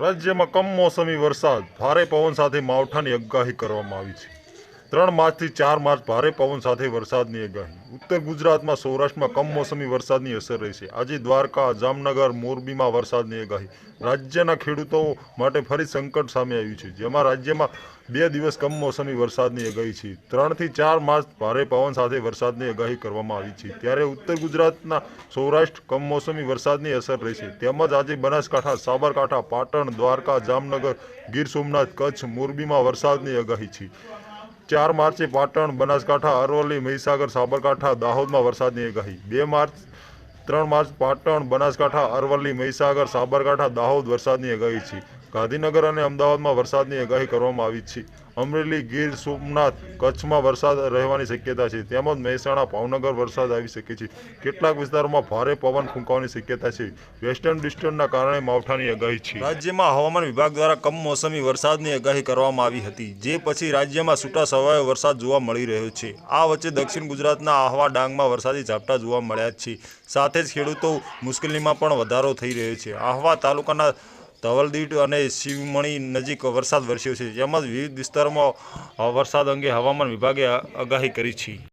રાજ્યમાં કમોસમી વરસાદ. ભારે પવન સાથે માવઠાની આગાહી કરવામાં આવી છે. ત્રણ માર્ચથી ચાર માર્ચ ભારે પવન સાથે વરસાદની આગાહી. ઉત્તર ગુજરાતમાં સૌરાષ્ટ્રમાં કમોસમી વરસાદની અસર રહેશે આજે દ્વારકા, જામનગર, મોરબીમાં વરસાદની આગાહી. રાજ્યના ખેડૂતો માટે ફરી સંકટ સામે આવ્યું છે, જેમાં રાજ્યમાં બે દિવસ કમોસમી વરસાદની આગાહી છે. ત્રણથી ચાર માર્ચ ભારે પવન સાથે વરસાદની આગાહી કરવામાં આવી છે. ત્યારે ઉત્તર ગુજરાતના સૌરાષ્ટ્ર કમોસમી વરસાદની અસર રહેશે તેમજ આજે બનાસકાંઠા, સાબરકાંઠા, પાટણ, દ્વારકા, જામનગર, ગીર સોમનાથ, કચ્છ, મોરબીમાં વરસાદની આગાહી છે. ચાર માર્ચે પાટણ, બનાસકાંઠા, અરવલ્લી, મહીસાગર, સાબરકાંઠા, દાહોદમાં વરસાદની આગાહી. બે માર્ચ, ત્રણ માર્ચ પાટણ, બનાસકાંઠા, અરવલ્લી, મહીસાગર, સાબરકાંઠા, દાહોદ વરસાદની આગાહી છે. ગાંધીનગર અને અમદાવાદમાં વરસાદની આગાહી કરવામાં આવી છે. અમરેલી ગીર સોમનાથ કચ્છમાં વરસાદ રહેવાની શક્યતા છે. તેમજ મહેસાણા, ભાવનગર વરસાદ આવી શકે છે. કેટલાક વિસ્તારોમાં ભારે પવન ફૂંકાવાની શક્યતા છે. વેસ્ટર્ન ડિસ્ટર્નના કારણે માવઠાની આગાહી છે. રાજ્યમાં હવામાન વિભાગ દ્વારા કમોસમી વરસાદની આગાહી કરવામાં આવી હતી. જે પછી રાજ્યમાં છૂટા છવાયો વરસાદ જોવા મળી રહ્યો છે. આ વચ્ચે દક્ષિણ ગુજરાતના આહવા ડાંગમાં વરસાદી ઝાપટા જોવા મળ્યા છે. સાથે જ ખેડૂતો મુશ્કેલીમાં પણ વધારો થઈ રહ્યો છે. આહવા તાલુકાના ધવલદીટ અને શિવમણી નજીક વરસાદ વરસ્યો છે. જેમાં વિવિધ વિસ્તારોમાં વરસાદ અંગે હવામાન વિભાગે આગાહી કરી છે.